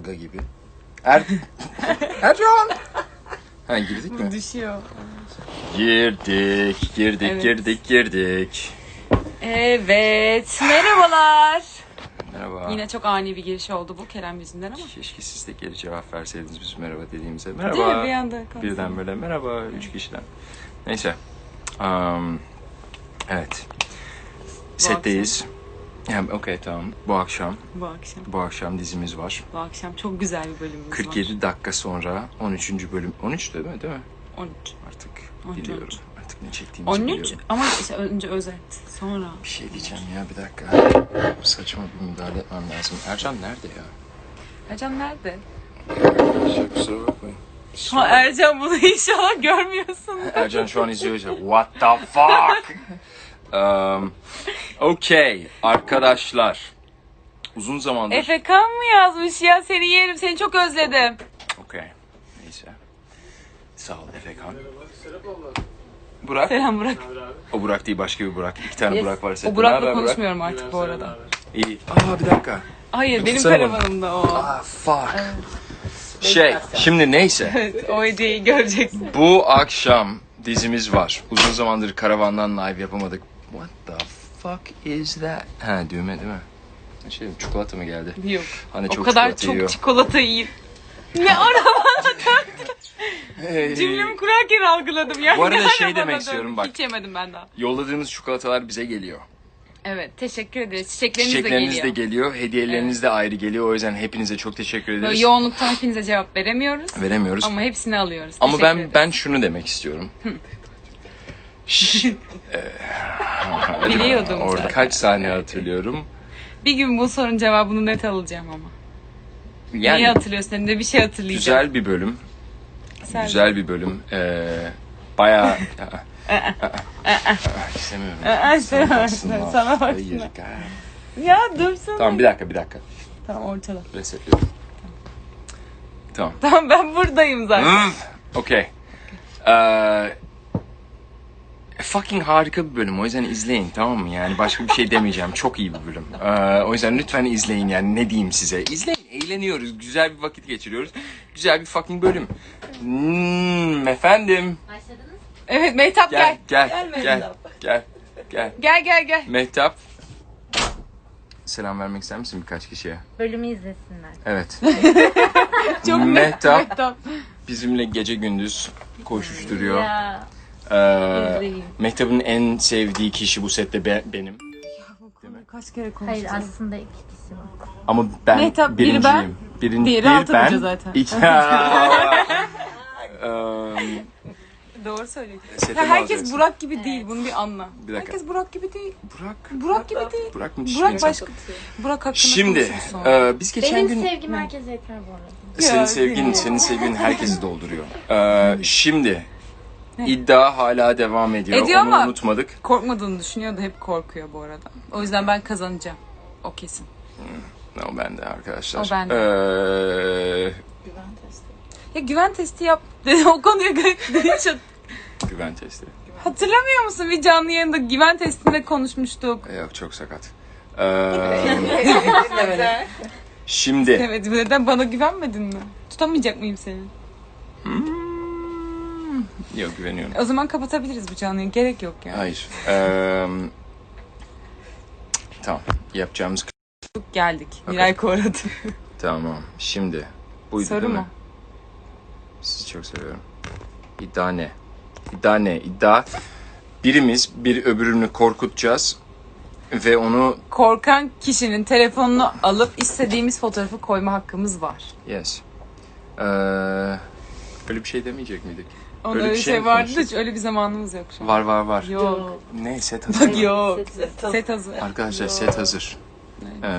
dalga gibi. Er... Ercan! Ha girdik mi? Düşüyor. Girdik, girdik, Evet. girdik, girdik. Evet. Merhabalar. Merhaba. Yine çok ani bir giriş oldu bu Kerem yüzünden ama. Keşke siz de geri cevap verseydiniz biz merhaba dediğimize. Değil mi? Merhaba. Bir anda konuşalım. Birden böyle merhaba üç kişiden. Neyse. Um, evet. Setteyiz. Yani, Okey tamam. Bu akşam, Bu akşam. bu akşam dizimiz var. Bu akşam çok güzel bir bölümümüz var. 47 dakika sonra 13. bölüm. 13 değil mi? Değil mi? 13. Artık 13. biliyorum. Artık ne çektiğimizi 13 biliyorum. ama işte önce özet. Sonra. Bir şey diyeceğim ya bir dakika. Saçma bir müdahale etmem lazım. Ercan nerede ya? Ercan nerede? Şey, kusura bakmayın. Ha, Ercan bunu inşallah görmüyorsun. Ercan şu an izliyor. işte, What the fuck? um, okay arkadaşlar. Uzun zamandır. Efekan mı yazmış ya? Seni yerim. Seni çok özledim. Okay. Neyse. Sağ ol Efekan. Burak. Selam Burak. O Burak değil başka bir Burak. İki tane Burak var. sette. O Burak'la konuşmuyorum artık bu arada. İyi. Aa bir dakika. Hayır benim Tutsana bana. karavanımda o. Ah fuck. Şey şimdi neyse. Evet, o hediyeyi göreceksin. Bu akşam dizimiz var. Uzun zamandır karavandan live yapamadık. What the fuck is that? Ha düğme değil mi? Şey çikolata mı geldi? Yok. Hani o çok kadar çikolata çok yiyor. çikolata yiyip. Ne ara Hey. cümlemi kurarken algıladım ya. Bu arada şey demek bana istiyorum bak. Hiç yemedim ben daha. Yolladığınız çikolatalar bize geliyor. Evet teşekkür ederiz. Çiçekleriniz, Çiçekleriniz de de geliyor. geliyor. Hediyeleriniz de ayrı geliyor. O yüzden hepinize çok teşekkür Böyle ederiz. yoğunluktan hepinize cevap veremiyoruz. Veremiyoruz. Ama, Ama hepsini alıyoruz. Teşekkür ben ederiz. ben şunu demek istiyorum. Şş, biliyordum Orada zaten. kaç saniye hatırlıyorum. Bir gün bu sorunun cevabını net alacağım ama. Neyi Yani hatırlıyorsun? Hem de bir şey hatırlayacağım. güzel bir bölüm. Güzel. Güzel bir bölüm. Ee, bayağı... İstemiyorum. Aa, Sana sana baksınlar. Hayır. baksınlar. gel. Ya dursana. Tamam bir dakika bir dakika. Tamam ortada. Resetliyorum. Tamam. Tamam ben buradayım zaten. Üf, Okey. Ee, fucking harika bir bölüm. O yüzden izleyin tamam mı? Yani başka bir şey demeyeceğim. Çok iyi bir bölüm. Ee, o yüzden lütfen izleyin yani ne diyeyim size. İzleyin. Eğleniyoruz. Güzel bir vakit geçiriyoruz. Güzel bir fucking bölüm. Hmm, efendim. Evet Mehtap Gel gel. gel Gel gel Mehtap. gel gel. Gel gel gel. Mehtap. Selam vermek ister misin birkaç kişiye? Bölümü izlesinler. Evet. Çok Mehtap Mehtap. bizimle gece gündüz koşuşturuyor. Ya. Ee. Mehtap'ın en sevdiği kişi bu sette be- benim. Kaç kere Hayır konuşacağız? aslında ikisi var. Ama ben Mehtap, biri birinciyim. ben, Birin, diğeri bir Altıncı ben, zaten. iki... Eee, Doğru söylüyorsun. sete Ya mi herkes alacaksın? Burak gibi değil. Bunu bir anla. Bir dakika. Herkes Burak gibi değil. Burak. Burak gibi değil. Burak bir Burak başka. Burak hakkında Şimdi konuşuruz sonra. eee, biz geçen Benim gün... sevgim herkese yeter bu arada. Senin Ya, sevgin, senin sevgin herkesi dolduruyor. Eee, şimdi iddia hala devam ediyor. Ediyor Onu ama- unutmadık. Korkmadığını düşünüyordu. Hep korkuyor bu arada. O yüzden ben kazanacağım. O kesin. O bende arkadaşlar. O bende. Eee, Ya güven testi yap. Dedi, o konuya hiç güven testi. Hatırlamıyor musun? Bir canlı yayında güven testinde konuşmuştuk. Yok çok sakat. Eee, şimdi Evet neden bana güvenmedin mi? Tutamayacak mıyım seni? Yok güveniyorum. O zaman kapatabiliriz bu canlı yayını. Gerek yok ya. Hayır. Eee, tamam. Yapacağımız Geldik. Miray koradı. tamam. Şimdi buydu Soru değil mi? mu? Sizi çok seviyorum. İddia ne? İddia ne? İddia birimiz bir öbürünü korkutacağız ve onu Korkan kişinin telefonunu alıp istediğimiz fotoğrafı koyma hakkımız var. yes. Eee öyle bir şey demeyecek miydik? Onun Öyle öyle, bir şey şey vardı da öyle bir zamanımız yok şu an. Var var var. Yok. Ne set hazır. Bak yok. Set hazır. Arkadaşlar set hazır. Eee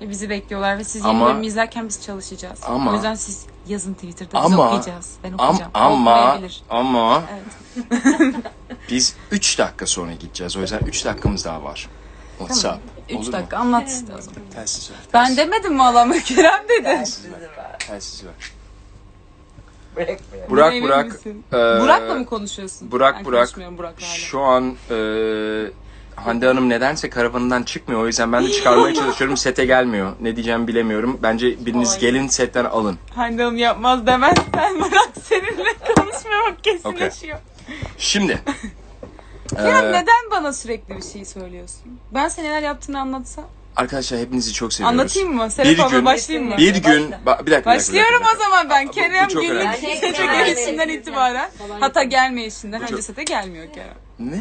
E, bizi bekliyorlar ve siz Ama- yeni izlerken biz çalışacağız. Ama- o yüzden siz yazın Twitter'da biz Ama- okuyacağız. Ben am, okuyacağım. O ama ama Evet. biz 3 dakika sonra gideceğiz. O yüzden 3 dakikamız daha var. What's Tamam. up? 3 Olur dakika mu? anlat işte o zaman. Telsiz ver. Ben demedim mi Allah'ım Kerem dedi. Telsiz ver. Telsiz ver. Burak Emin Burak. misin? eee, Burak'la mı konuşuyorsun? Burak ben Burak. konuşmuyorum Burak'la hala. Şu an eee Hande Hanım nedense karavanından çıkmıyor. O yüzden ben de çıkarmaya çalışıyorum. Sete gelmiyor. Ne diyeceğimi bilemiyorum. Bence biriniz gelin setten alın. Hande Hanım yapmaz demezsen bırak seninle konuşmamak kesinleşiyor. Şimdi. Kerem Ee, neden bana sürekli bir şey söylüyorsun? Ben senin neler yaptığını anlatsam. Arkadaşlar hepinizi çok seviyoruz. Anlatayım mı? Serap abla gün- başlayayım mı? Bir gün... Ba- bir dakika, bir dakika. Başlıyorum bir dakika. o zaman ben. bu Kerem çok günlük önemli. sete gelişinden itibaren hatta yapıyor. gelmeyişinden önce çok- sete gelmiyor Kerem. Ne?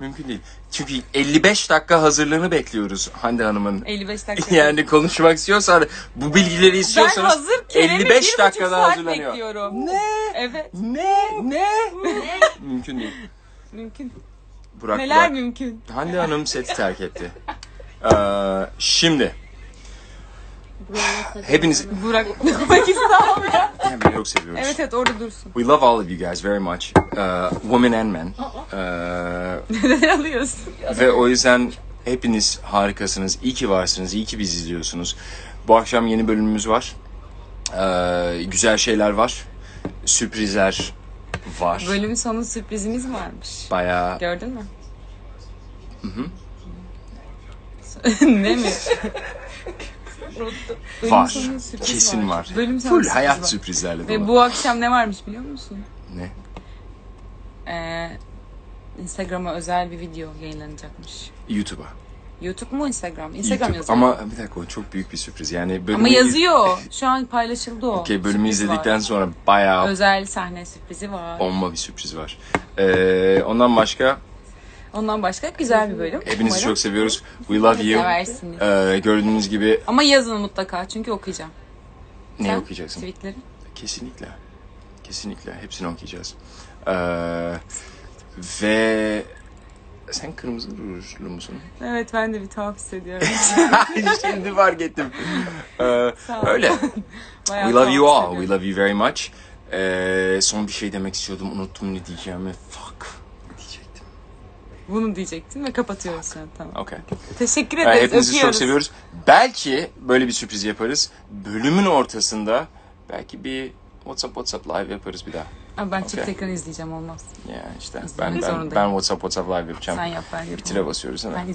Mümkün değil. Çünkü 55 dakika hazırlığını bekliyoruz Hande Hanım'ın. 55 dakika. Yani konuşmak istiyorsan bu bilgileri ben istiyorsanız hazır Kerem'i 55 bir buçuk dakikada saat hazırlanıyor. bekliyorum. Ne? Evet. Ne? Ne? Mümkün değil. Mümkün. Burak, Neler Burak. mümkün. Hande Hanım seti terk etti. Ee, şimdi hepiniz Burak istemem ya. Hepinizi çok seviyoruz. Evet evet orada dursun. We love all of you guys very much. Uh, women and men. Uh, Neden alıyorsun? ve o yüzden hepiniz harikasınız. İyi ki varsınız. İyi ki bizi izliyorsunuz. Bu akşam yeni bölümümüz var. Ee, güzel şeyler var. Sürprizler var. Bölümün sonu sürprizimiz varmış. Bayağı Gördün mü? Hı ne mi? Var. Kesin var. Bölüm sonu Full sürpriz hayat var. sürprizlerle Ve dolu. bu akşam ne varmış biliyor musun? Ne? Ee, Instagram'a özel bir video yayınlanacakmış. YouTube'a. YouTube mu Instagram? Instagram YouTube. yazıyor. Ama bir dakika o çok büyük bir sürpriz. Yani bölümü Ama yazıyor. Şu an paylaşıldı o. Okey bölümü Sürpriz izledikten var. sonra bayağı Özel sahne sürprizi var. bomba bir sürpriz var. Ee, ondan başka Ondan başka güzel bir bölüm. hepinizi Umarım çok seviyoruz. We love you. Seversiniz. Ee, gördüğünüz gibi Ama yazın mutlaka çünkü okuyacağım. ne Sen okuyacaksın? Tweetleri. Kesinlikle. Kesinlikle. Hepsini okuyacağız. Ee, ve sen kırmızı rujlu musun? Evet ben de bir tuhaf hissediyorum. Şimdi fark ettim. Ee, Sağ ol. öyle. Bayağı We love tuhaf you all. hissediyorum. We love you very much. Ee, son bir şey demek istiyordum. Unuttum ne diyeceğimi. Fuck. Bunu diyecektim ve kapatıyoruz an tamam. Okay. Teşekkür ederiz. hepinizi çok seviyoruz. Belki böyle bir sürpriz yaparız. Bölümün ortasında belki bir WhatsApp WhatsApp live yaparız bir daha. Ama ben çift Okey. ekran izleyeceğim olmaz. Ya işte ben İzlemek ben, ben WhatsApp WhatsApp live yapacağım. Sen yap ben. Bitire basıyoruz mi? Ben